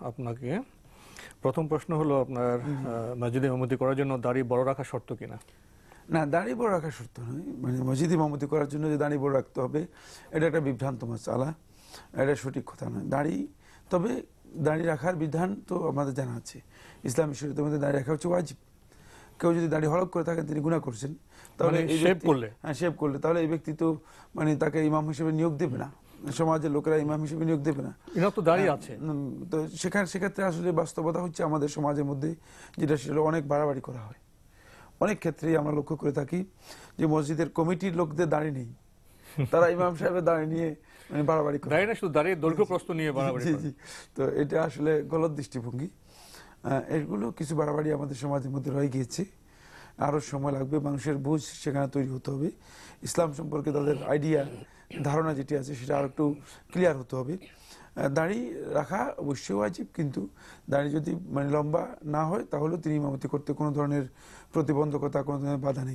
আপনাকে। প্রথম প্রশ্ন হলো আপনার মসজিদে ইমামতি করার জন্য দাড়ি বড় রাখা শর্ত কিনা? না দাড়ি বড় রাখা শর্ত নয়। মানে মসজিদ ইমামতি করার জন্য যে দাঁড়িয়ে বড় রাখতে হবে এটা একটা বিভ্রান্ত মাসালা এটা সঠিক কথা নয়। দাড়ি তবে দাড়ি রাখার বিধান তো আমাদের জানা আছে। ইসলামী শরীয়তের মধ্যে দাঁড়িয়ে রাখা হচ্ছে ওয়াজিব। কেউ যদি দাড়ি হলক করে থাকেন তিনি গুণা করছেন। তাহলে মানে ব্যক্তি- করলে? হ্যাঁ শেভ করলে। তাহলে এই ব্যক্তি তো মানে তাকে ইমাম হিসেবে নিয়োগ দেবে না। সমাজের লোকেরা ইমাম হিসেবে নিয়োগ দেবে না। এরা তো দাঁড়িয়ে আছে। তো সেখানে সেক্ষেত্রে আসলে বাস্তবতা হচ্ছে আমাদের সমাজের মধ্যে যেটা সেটা অনেক বাড়াবাড়ি করা হয়। অনেক ক্ষেত্রেই আমরা লক্ষ্য করে থাকি যে মসজিদের কমিটির লোকদের দাঁড়িয়ে নেই। তারা ইমাম সাহেবের দাঁড়িয়ে নিয়ে মানে বাড়াবাড়ি করে। দাড়ি না শুধু দাঁড়িয়ে দৈর্ঘ্য প্রস্ত নিয়ে বাড়াবাড়ি জি জি তো এটা আসলে গলত দৃষ্টিভঙ্গি। এগুলো কিছু বাড়াবাড়ি আমাদের সমাজের মধ্যে রয়ে গিয়েছে। আরও সময় লাগবে, মানুষের বুঝ সেখানে তৈরি হতে হবে। ইসলাম সম্পর্কে তাদের আইডিয়া ধারণা যেটি আছে সেটা আরও একটু ক্লিয়ার হতে হবে। দাড়ি রাখা অবশ্যই আজীব কিন্তু দাড়ি যদি মানে লম্বা না হয় তাহলেও তিনি ইমামতি করতে কোনো ধরনের প্রতিবন্ধকতা, কোনো ধরনের বাধা নেই।